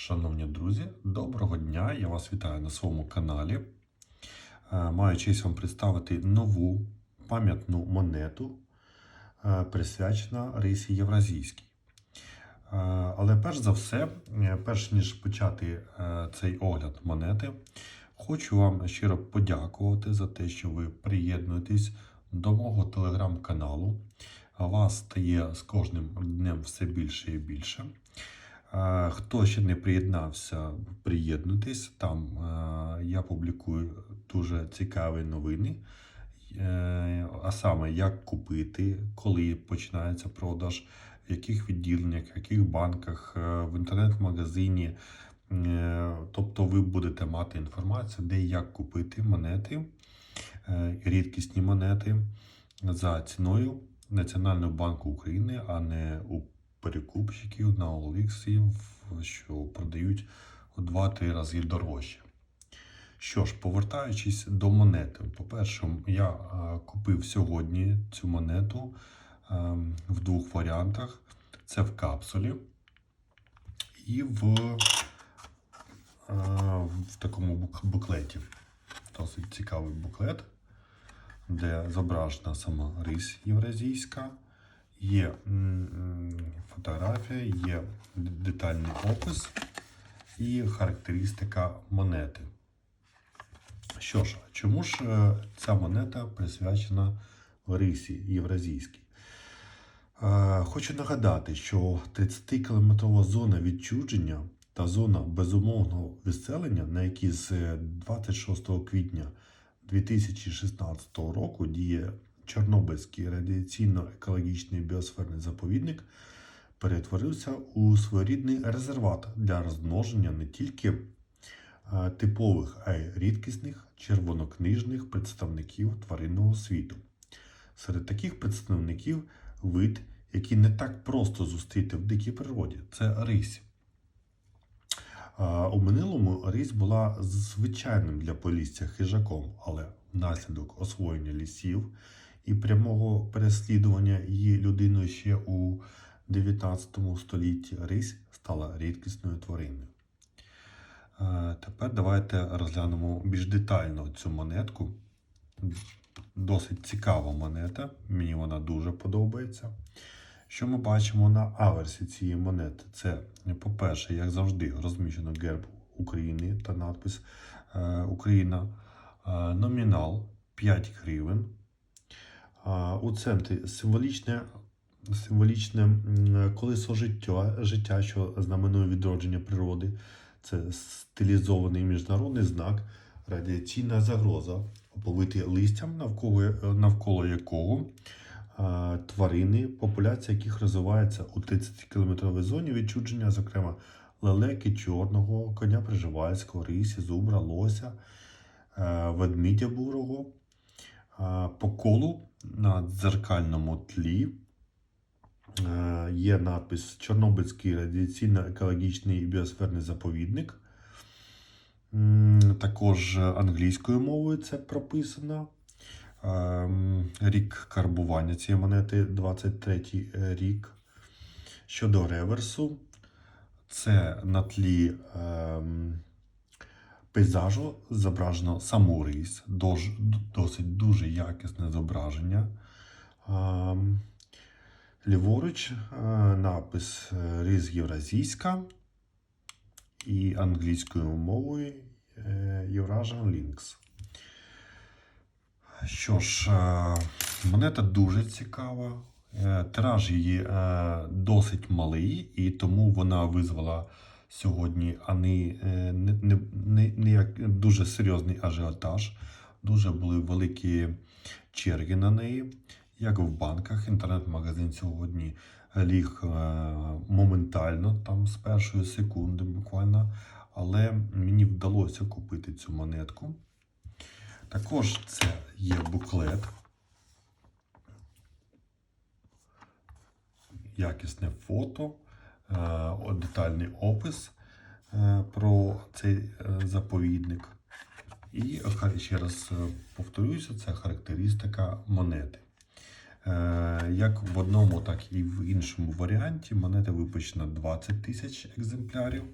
Шановні друзі, доброго дня! Я вас вітаю на своєму каналі. Е, Маю честь вам представити нову пам'ятну монету, е, присвячена рисі Євразійській. Е, Але перш за все, перш ніж почати цей огляд монети, хочу вам щиро подякувати за те, що ви приєднуєтесь до мого телеграм-каналу. Вас стає з кожним днем все більше і більше. Хто ще не приєднався, приєднуйтесь. Там я публікую дуже цікаві новини. Е, А саме, як купити, коли починається продаж, в яких відділеннях, в яких банках, е, в інтернет-магазині. Е, Тобто ви будете мати інформацію, де і як купити монети, рідкісні монети за ціною Національного банку України, а не у перекупщиків на OLX, що продають у 2-3 рази дорожче. Що ж, повертаючись до монети, по-перше, я е, купив сьогодні цю монету е, в двох варіантах: це в капсулі і в, е, в такому буклеті. Досить цікавий буклет, де зображена сама рись євразійська. Є фотографія, є детальний опис і характеристика монети. Що ж, чому ж е, ця монета присвячена рисі євразійській? Е, Хочу нагадати, що 30-кілометрова зона відчуження та зона безумовного відселення, на якій з е, 26 квітня 2016 року діє Чорнобильський радіаційно-екологічний біосферний заповідник, перетворився у своєрідний резерват для розмноження не тільки е, типових, а й рідкісних червонокнижних представників тваринного світу. Серед таких представників вид, який не так просто зустріти в дикій природі, це рись. Е, У минулому рись була звичайним для полісся хижаком, але внаслідок освоєння лісів і прямого переслідування її людиною ще у 19 столітті рись стала рідкісною твариною. Е, Тепер давайте розглянемо більш детально цю монетку. Досить цікава монета, мені вона дуже подобається. Що ми бачимо на аверсі цієї монети? Це, по-перше, як завжди, розміщено герб України та надпис е, Україна, е, номінал 5 гривень. А, У центрі символічне, символічне колесо життя, життя, що знаменує відродження природи. Це стилізований міжнародний знак, радіаційна загроза, оповитий листям, навколо, навколо якого а, тварини, популяція яких розвивається у 30-кілометровій зоні відчудження, зокрема лелеки чорного, коня приживальського, рисі, зубра, лося, е, ведмідя бурого. По колу на дзеркальному тлі е, є надпис Чорнобильський радіаційно-екологічний біосферний заповідник. Також англійською мовою це прописано. Ем, Рік карбування цієї монети 23 рік. Щодо реверсу, це на тлі ем, пейзажу зображено саму рись, досить дуже якісне зображення. Ліворуч е, напис е, Різ Євразійська і англійською мовою е, Eurasian Links. Що ж, монета дуже цікава. Тираж її досить малий, і тому вона визвала сьогодні а не, е, не, не, не, не дуже серйозний ажіотаж. Дуже були великі черги на неї, як в банках. Інтернет-магазин сьогодні ліг е, моментально, там з першої секунди буквально. Але мені вдалося купити цю монетку. Також це є буклет. Якісне фото, детальний опис е, про цей е, заповідник. І ще раз е, повторюся, це характеристика монети. Е, Як в одному, так і в іншому варіанті монета випущена 20 тисяч екземплярів.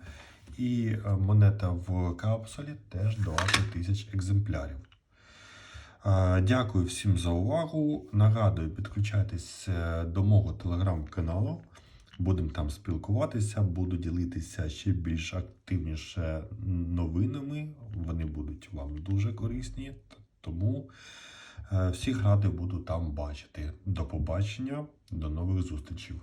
І е, монета в капсулі теж 20 тисяч екземплярів. Е, Дякую всім за увагу. Нагадую, підключайтесь е, до мого телеграм-каналу. Будемо там спілкуватися, буду ділитися ще більш активніше новинами. Вони будуть вам дуже корисні. Тому е, всіх радий буду там бачити. До побачення, до нових зустрічей.